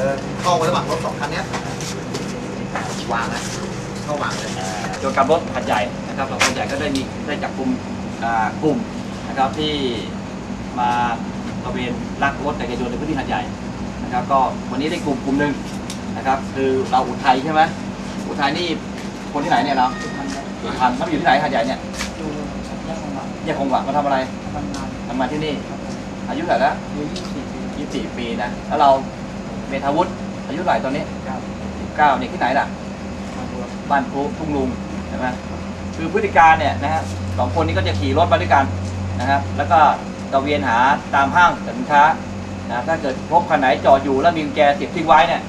เลยเถอะวะต้องลองชื่อให้ให้เขาอะไรเดินเข้าไปเดินมาหลังเดินเข้าไประหว่างรถสองคันเนี้ยวางนะเข้าวางเลยโดยการรถหัดใหญ่นะครับเราหัดใหญ่ก็ได้มีได้จับกลุ่มอ่ากลุ่มนะครับที่มาตระเวนลักรถจักรยานยนต์ในพื้นที่หัดใหญ่นะครับ ก็วันนี้ได้กลุ่มกลุ่มหนึ่งนะครับ คือเราอุทัยใช่ไหมอุทัยนี่คนที่ไหนเนี่ยเราสุพรรณเขาอยู่ที่ไหนหัดใหญ่เนี่ยดูแยกของหลังแยกคงหวังมาทำอะไรทำงานทำงานที่นี่ อายุเท่าไหร่แล้วอยู่ยี่สิบสี่ปียี่สิบสี่ปีนะแล้วเรา เมธาวุฒิอายุเท่าไหร่ตอนนี้ครับสิบเก้าเด็กที่ไหนล่ะมาบวชบ้านพลุทุ่งลุงใช่ไหมคือพฤติการเนี่ยนะฮะสองคนนี้ก็จะขี่รถมาด้วยกันนะครับแล้วก็ตระเวียนหาตามห้างสินค้านะถ้าเกิดพบคันไหนจอดอยู่แล้วมีกุญแจเสียบทิ้งไว้เนี่ย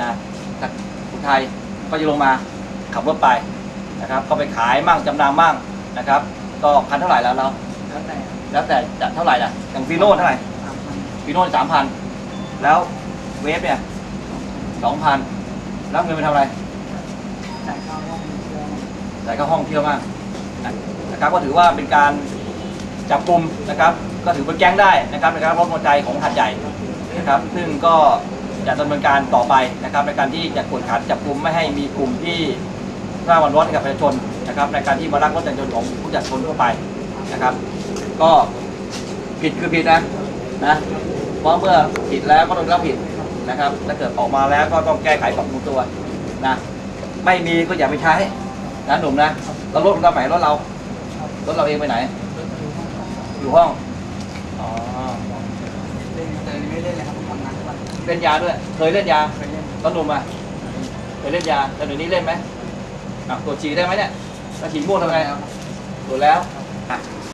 นะจากอุทัยก็จะลงมาขับรถไปนะครับ ก็ไปขายมั่งจำนำมั่งนะครับ ก็คันเท่าไหร่แล้วเราแล้วแต่แล้วแต่จะเท่าไหร่ล่ะอย่างฟีโน่เท่าไหร่สามพันฟีโน่สามพันแล้ว เวฟเนี่ยสองพันแล้วเงินไปทำอะไรจ่ายค่าห้องเชื่อมแต่ก็ห้องเที่ยวมากนะนะครับก็ถือว่าเป็นการจับกลุ่มนะครับ ก็ถือเป็นแก๊งได้นะครับในการรบหัวใจของหัดใหญ่นะครับ ซึ่งก็จะดำเนินการต่อไปนะครับ ในการที่จะกวดขันจับกลุ่มไม่ให้มีกลุ่มที่สร้างวันร้อนให้กับประชาชนนะครับ ในการที่มาลักรถจักรยานยนต์ของผู้จัดชนทั่วไปนะครับ ก็ผิดคือผิดนะนะเพราะเมื่อผิดแล้วก็ต้องรับผิด นะครับ ถ้าเกิดออกมาแล้วก็ต้องแก้ไขปรับปรุงตัวนะไม่มีก็อย่าไปใช้นะหนุ่มนะเรารถเราไหนรถเรารถเราเองไปไหนดูห้องอยู่ห้องสองอ๋อเล่นแต่ไม่เล่นเลยครับผมทำงานทุกวันเล่นยาด้วย เคยเล่นยาเคยเล่นตอนหนุ่มอะเคยเล่นยาแต่เดี๋ยวนี้เล่นไหมอะตรวจฉี่ได้ไหมเนี่ยถ้าฉี่ม่วงทำไงแล้วครับตรวจแล้วอะ